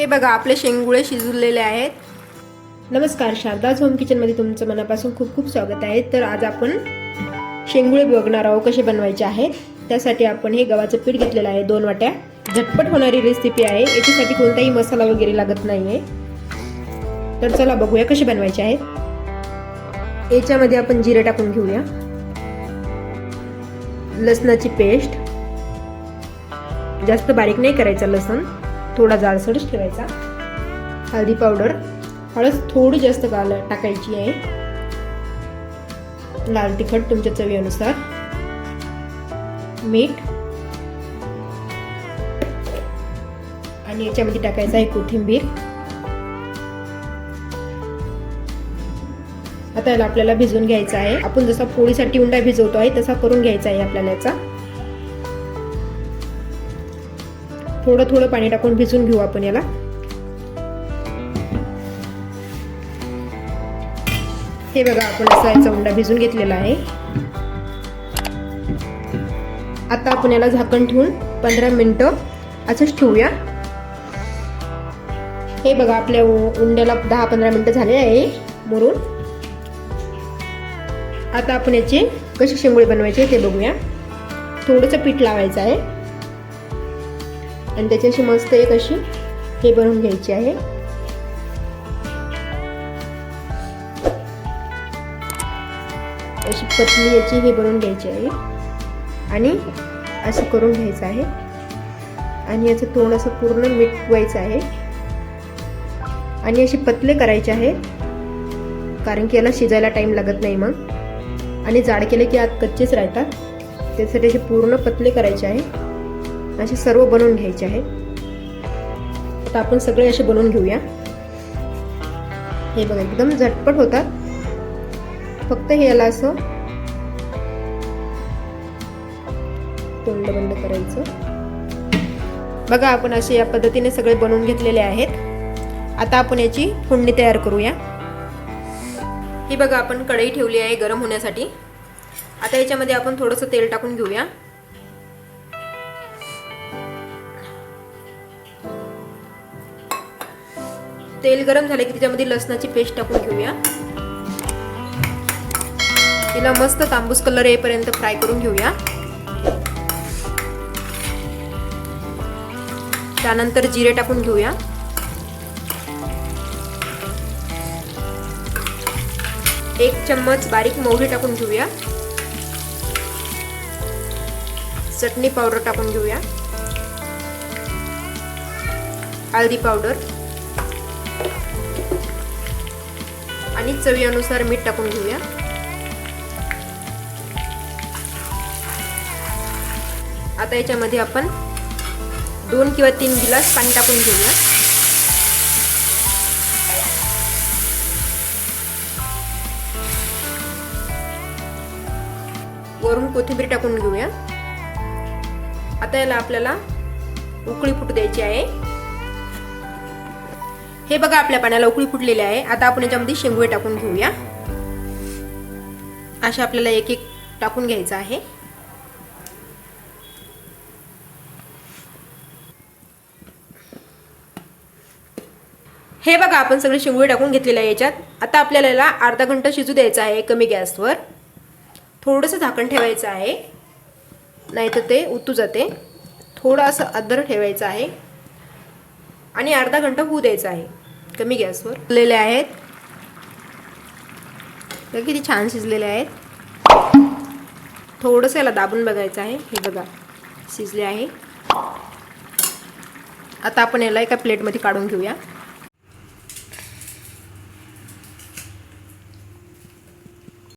हे बघा आपले शेंगुळे शिजवलेले आहेत. नमस्कार शारदाज होम किचनमध्ये तुमचं मनापासून खूप खूप स्वागत आहे. तर आज आपण शेंगुळे बघणार आहोत कसे बनवायचे आहेत. त्यासाठी आपण हे गव्हाचं पीठ घेतलेलं आहे दोन वाट्या. झटपट होणारी रेसिपी आहे. याच्यासाठी कोणताही मसाला वगैरे लागत नाही आहे तर चला बघूया कसे बनवायचे आहेत. याच्यामध्ये आपण जिरे टाकून घेऊया. लसणाची पेस्ट. जास्त बारीक नाही करायचा लसण. थोडा जाडसरच ठेवायचा. हळदी पावडर. हळद थोडी जास्त घाल टाकायची आहे. लाल तिखट तुमच्या चवीनुसार. मीठ. आणि याच्यामध्ये टाकायचं आहे कोथिंबीर. आता याला आपल्याला भिजवून घ्यायचा आहे. आपण जसा पोळीसाठी उंडा भिजवतो आहे तसा करून घ्यायचा आहे आपल्याला याचा. थोडं थोडं पाणी टाकून भिजून घेऊ आपण याला. हे बघा आपण असा याचा उंडा भिजून घेतलेला आहे. आता आपण याला झाकण ठेवून पंधरा मिनटं असंच ठेवूया. हे बघा आपल्या उंड्याला दहा पंधरा मिनिटं झाले आहे मुरून. आता आपण याचे कसे शेंगोळे बनवायचे ते बघूया. थोडंसं पीठ लावायचं आहे. आणि त्याच्याशी मस्त एक अशी हे बनवून घ्यायची आहे. अशी पतली याची हे बनवून घ्यायची आहे. आणि असं करून घ्यायचं आहे. आणि याचं तोंड असं पूर्ण मिटवायचं आहे. आणि असे पतले करायचे आहे. कारण की याला शिजायला टाईम लागत नाही मग. आणि जाड केले की आत कच्चेच राहतात. त्यासाठी असे पूर्ण पतले करायचे आहे. असे सर्व बनवून घ्यायचे आहे आता आपण सगळे असे बनवून घेऊया. हे बघा एकदम झटपट होतात. फक्त हे याला असं तोंड बंद करायचं. बघा आपण असे या पद्धतीने सगळे बनवून घेतलेले आहेत. आता आपण याची फोडणी तयार करूया. ही बघा आपण कढई ठेवली आहे गरम होण्यासाठी. आता याच्यामध्ये आपण थोडंसं तेल टाकून घेऊया. तेल गरम झाले की त्याच्यामध्ये लसणाची पेस्ट टाकून घेऊया. तिला मस्त तांबूस कलर येईपर्यंत फ्राय करून घेऊया. त्यानंतर जिरे टाकून घेऊया. एक चम्मच बारीक मोहरी टाकून घेऊया. चटणी पावडर टाकून घेऊया. हळदी पावडर. आणि चवीनुसार मीठ टाकून घेऊया. आता याच्यामध्ये आपण दोन किंवा तीन गिलास पाणी टाकून घेऊया. वरून कोथिंबीर टाकून घेऊया. आता याला आपल्याला उकळी फुट द्यायची आहे. हे बघा आपल्या पाण्याला उकळी फुटलेली आहे. आता आपण याच्यामध्ये शेंगुळे टाकून घेऊया. अशा आपल्याला एक एक टाकून घ्यायचं आहे. हे बघा आपण सगळे शेंगुळे टाकून घेतलेले आहे याच्यात. आता आपल्याला याला अर्धा घंटा शिजू द्यायचा आहे कमी गॅसवर. थोडंसं झाकण ठेवायचं आहे. नाही तर ते उतू जाते. थोडं असं अद्दर ठेवायचं आहे. आणि अर्धा घंटा होऊ द्यायचा आहे. कमी गॅसवर शिजलेले आहेत. तर किती छान शिजलेले आहेत. थोडंसं याला दाबून बघायचं आहे. हे बघा शिजले आहे. आता आपण याला एका प्लेटमध्ये काढून घेऊया.